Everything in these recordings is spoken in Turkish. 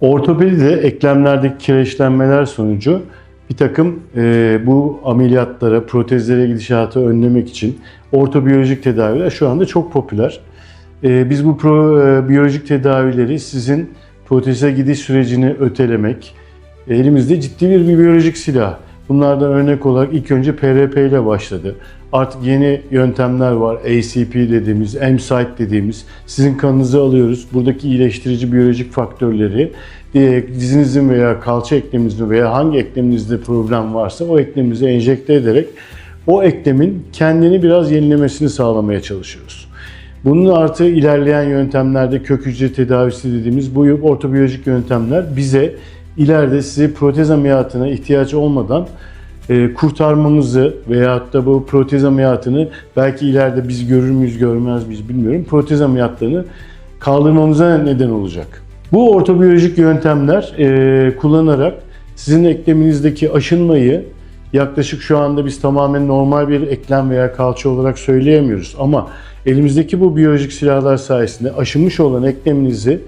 Ortopedide eklemlerdeki kireçlenmeler sonucu bir takım e, bu ameliyatlara, protezlere gidişatı önlemek için ortobiyolojik tedaviler şu anda çok popüler. E, biz bu pro, e, biyolojik tedavileri sizin proteze gidiş sürecini ötelemek, elimizde ciddi bir, biyolojik silah. Bunlardan örnek olarak ilk önce PRP ile başladı. Artık yeni yöntemler var. ACP dediğimiz, M-Site dediğimiz. Sizin kanınızı alıyoruz. Buradaki iyileştirici biyolojik faktörleri e, dizinizin veya kalça ekleminizde veya hangi ekleminizde problem varsa o ekleminize enjekte ederek o eklemin kendini biraz yenilemesini sağlamaya çalışıyoruz. Bunun artı ilerleyen yöntemlerde kök hücre tedavisi dediğimiz bu ortobiyolojik yöntemler bize ileride size protez ameliyatına ihtiyaç olmadan e, kurtarmamızı veyahut da bu protez ameliyatını belki ileride biz görür müyüz görmez miyiz bilmiyorum. Protez ameliyatlarını kaldırmamıza neden olacak. Bu ortobiyolojik yöntemler e, kullanarak sizin ekleminizdeki aşınmayı yaklaşık şu anda biz tamamen normal bir eklem veya kalça olarak söyleyemiyoruz. Ama elimizdeki bu biyolojik silahlar sayesinde aşınmış olan ekleminizi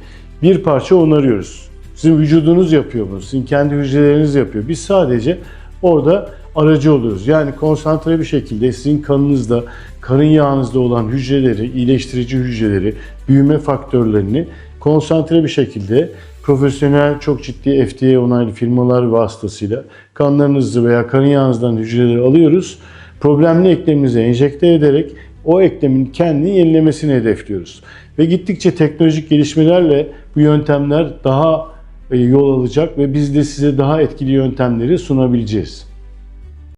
bir parça onarıyoruz. Sizin vücudunuz yapıyor bunu, sizin kendi hücreleriniz yapıyor. Biz sadece orada aracı oluyoruz. Yani konsantre bir şekilde sizin kanınızda, karın yağınızda olan hücreleri, iyileştirici hücreleri, büyüme faktörlerini konsantre bir şekilde profesyonel çok ciddi FDA onaylı firmalar vasıtasıyla kanlarınızı veya karın yağınızdan hücreleri alıyoruz. Problemli eklemimize enjekte ederek o eklemin kendini yenilemesini hedefliyoruz. Ve gittikçe teknolojik gelişmelerle bu yöntemler daha yol alacak ve biz de size daha etkili yöntemleri sunabileceğiz.